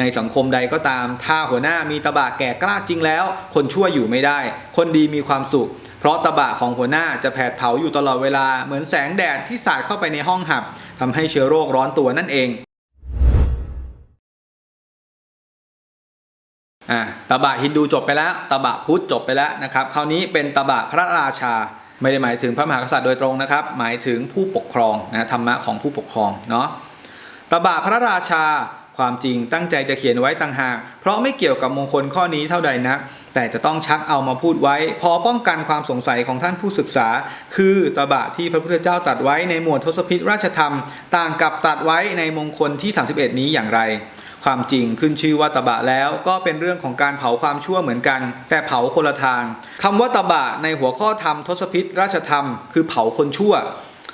ในสังคมใดก็ตาม ถ้าหัวหน้ามีตะบะแก่กล้าจริงแล้ว คนชั่วอยู่ไม่ได้ คนดีมีความสุข เพราะตะบะของหัวหน้าจะแผดเผาอยู่ตลอดเวลา เหมือนแสงแดดที่สาดเข้าไปในห้องหับทำให้เชื้อโรคร้อนตัวนั่นเองอะตะบะฮินดูจบไปแล้ว ตะบะพุทธจบไปแล้วนะครับ คราวนี้เป็นตะบะพระราชา ไม่ได้หมายถึงพระมหากษัตริย์โดยตรงนะครับ หมายถึงผู้ปกครองนะธรรมะของผู้ปกครองเนาะตบะพระราชา ความจริงตั้งใจจะเขียนไว้ต่างหาก เพราะไม่เกี่ยวกับมงคลข้อนี้เท่าใดนัก แต่จะต้องชักเอามาพูดไว้ พอป้องกันความสงสัยของท่านผู้ศึกษา คือตบะที่พระพุทธเจ้าตรัสไว้ในหมวดทศพิธราชธรรม ต่างกับตรัสไว้ในมงคลที่ 31 นี้อย่างไร ความจริงขึ้นชื่อว่าตบะแล้วก็เป็นเรื่องของการเผาความชั่วเหมือนกัน แต่เผาคนละทางคำว่าตบะในหัวข้อธรรมทศพิธราชธรรม คือเผาคนชั่ว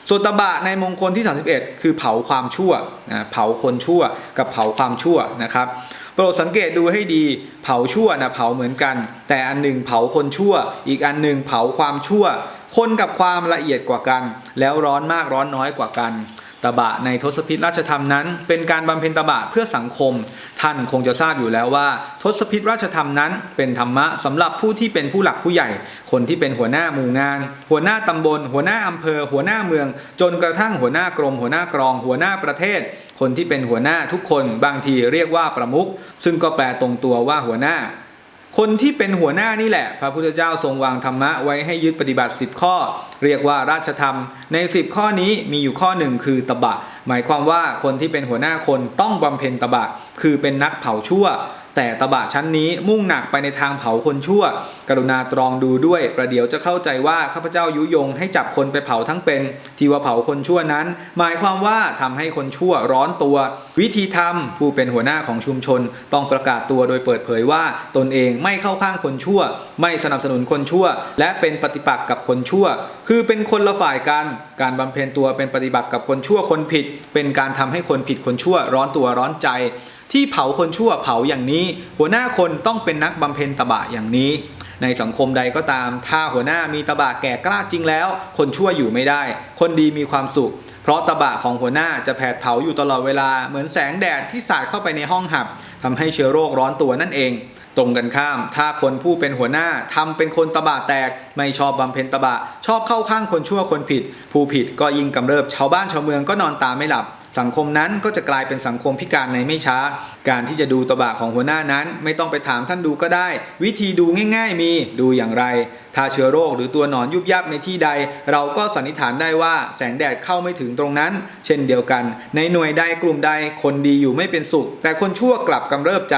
ส่วนตบะในมงคลที่ 31 คือเผาความชั่วนะเผาคนชั่วกับเผาความชั่วนะครับ โปรดสังเกตดูให้ดีเผาชั่วนะเผาเหมือนกัน แต่อันหนึ่งเผาคนชั่ว อีกอันหนึ่งเผาความชั่ว คนกับความละเอียดกว่ากัน แล้วร้อนมากร้อนน้อยกว่ากัน ตบะในทศพิธราชธรรมนั้น เป็นการบำเพ็ญตบะเพื่อสังคม ท่านคงจะทราบอยู่แล้วว่า ทศพิธราชธรรมนั้นเป็นธรรมะสำหรับผู้ที่เป็นผู้หลักผู้ใหญ่ คนที่เป็นหัวหน้าหมู่งาน หัวหน้าตำบล หัวหน้าอำเภอ หัวหน้าเมือง จนกระทั่งหัวหน้ากรม หัวหน้ากรอง หัวหน้าประเทศ คนที่เป็นหัวหน้าทุกคนบางทีเรียกว่าประมุขซึ่งก็แปลตรงตัวว่าหัวหน้า คนที่เป็นหัวหน้านี่แหละ พระพุทธเจ้าทรงวางธรรมะไว้ให้ยึดปฏิบัติ 10 ข้อ เรียกว่าราชธรรม ใน 10 ข้อนี้มีอยู่ข้อหนึ่งคือตบะ หมายความว่าคนที่เป็นหัวหน้าคนต้องบำเพ็ญตบะ คือเป็นนักเผาชั่ว แต่ตบะชั้นนี้มุ่งหนักไปในทางเผาคนชั่ว กรุณาตรองดูด้วย ประเดี๋ยวจะเข้าใจว่าข้าพเจ้ายุยงให้จับคนไปเผาทั้งเป็น ที่ว่าเผาคนชั่วนั้น หมายความว่าทำให้คนชั่วร้อนตัว วิธีทำผู้เป็นหัวหน้าของชุมชน ต้องประกาศตัวโดยเปิดเผยว่าตนเองไม่เข้าข้างคนชั่ว ไม่สนับสนุนคนชั่ว และเป็นปฏิปักษ์กับคนชั่ว คือเป็นคนละฝ่ายกัน การบำเพ็ญตัวเป็นปฏิบัติกับคนชั่วคนผิด เป็นการทำให้คนผิดคนชั่วร้อนตัวร้อนใจ ที่เผาคนชั่วเผาอย่างนี้ หัวหน้าคนต้องเป็นนักบำเพ็ญตบะอย่างนี้ ในสังคมใดก็ตาม ถ้าหัวหน้ามีตบะแก่กล้าจริงแล้ว คนชั่วอยู่ไม่ได้ คนดีมีความสุข เพราะตบะของหัวหน้าจะแผดเผาอยู่ตลอดเวลาเหมือนแสงแดดที่สาดเข้าไปในห้องหับทำให้เชื้อโรคร้อนตัวนั่นเองตรงกันข้าม ถ้าคนผู้เป็นหัวหน้าทำเป็นคนตบะแตก ไม่ชอบบำเพ็ญตบะ ชอบเข้าข้างคนชั่วคนผิด ผู้ผิดก็ยิ่งกำเริบชาวบ้านชาวเมืองก็นอนตาไม่หลับ สังคมนั้นก็จะกลายเป็นสังคมพิการในไม่ช้า การที่จะดูตบะของหัวหน้านั้น ไม่ต้องไปถามท่านดูก็ได้ วิธีดูง่ายๆ มีดูอย่างไร ถ้าเชื้อโรคหรือตัวหนอนยุบยับในที่ใด เราก็สันนิษฐานได้ว่าแสงแดดเข้าไม่ถึงตรงนั้น เช่นเดียวกัน ในหน่วยใดกลุ่มใดคนดีอยู่ไม่เป็นสุข แต่คนชั่วกลับกำเริบใจ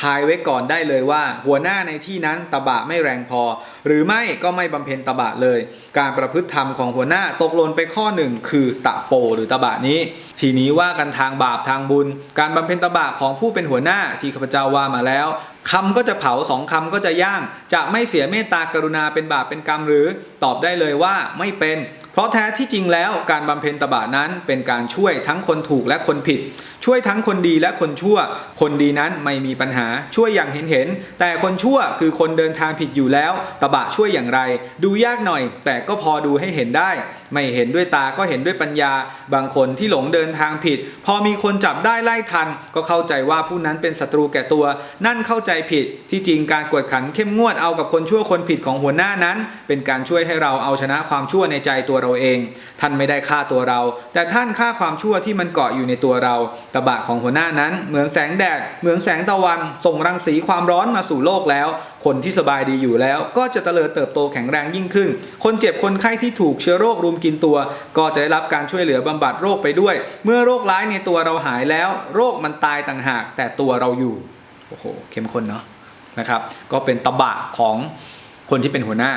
ทายไว้ก่อนได้เลยว่า หัวหน้าในที่นั้นตบะไม่แรงพอ หรือไม่ก็ไม่บำเพ็ญตบะเลย การประพฤติธรรมของหัวหน้าตกหล่นไปข้อหนึ่งคือตะโปหรือตบะนี้ ทีนี้ว่ากันทางบาปทางบุญ การบำเพ็ญตบะของผู้เป็นหัวหน้าที่ข้าพเจ้าว่ามาแล้วคำก็จะเผาสองคำก็จะย่าง จะไม่เสียเมตตากรุณาเป็นบาปเป็นกรรมหรือตอบได้เลยว่าไม่เป็น เพราะแท้ที่จริงแล้วการบำเพ็ญตบะนั้นเป็นการช่วยทั้งคนถูกและคนผิดช่วยทั้งคนดีและคนชั่ว คนดีนั้นไม่มีปัญหาช่วยอย่างเห็นเห็น แต่คนชั่วคือคนเดินทางผิดอยู่แล้ว ตบะช่วยอย่างไร ดูยากหน่อย แต่ก็พอดูให้เห็นได้ ไม่เห็นด้วยตาก็เห็นด้วยปัญญา บางคนที่หลงเดินทางผิด พอมีคนจับได้ไล่ทัน ก็เข้าใจว่าผู้นั้นเป็นศัตรูแก่ตัว นั่นเข้าใจผิด ที่จริงการกวดขันเข้มงวดเอากับคนชั่วคนผิดของหัวหน้านั้น เป็นการช่วยให้เราเอาชนะความชั่วในใจตัวเราเอง ท่านไม่ได้ฆ่าตัวเรา แต่ท่านฆ่าความชั่วที่มันเกาะอยู่ในตัวเราตบะของหัวหน้านั้นเหมือนแสงแดดเหมือนแสงตะวัน ส่งรังสีความร้อนมาสู่โลกแล้ว คนที่สบายดีอยู่แล้ว ก็จะเจริญเติบโตแข็งแรงยิ่งขึ้น คนเจ็บคนไข้ที่ถูกเชื้อโรครุมกินตัว ก็จะได้รับการช่วยเหลือบำบัดโรคไปด้วย เมื่อโรคร้ายในตัวเราหายแล้ว โรคมันตายต่างหาก แต่ตัวเราอยู่โอ้โหเข้มข้นเนาะนะครับ ก็เป็นตบะของ คนที่เป็นหัวหน้า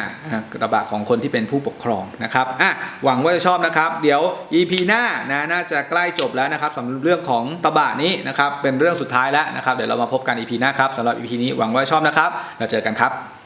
กระตบะของคนที่เป็นผู้ปกครองนะครับอะหวังว่าจะชอบนะครับ เดี๋ยว EP หน้านะน่าจะใกล้จบแล้วนะครับสำหรับเรื่องของตบะนี้นะครับเป็นเรื่องสุดท้ายแล้วนะครับเดี๋ยวเรามาพบกัน EP หน้าครับสำหรับ EP นี้หวังว่าจะชอบนะครับ เราเจอกันครับ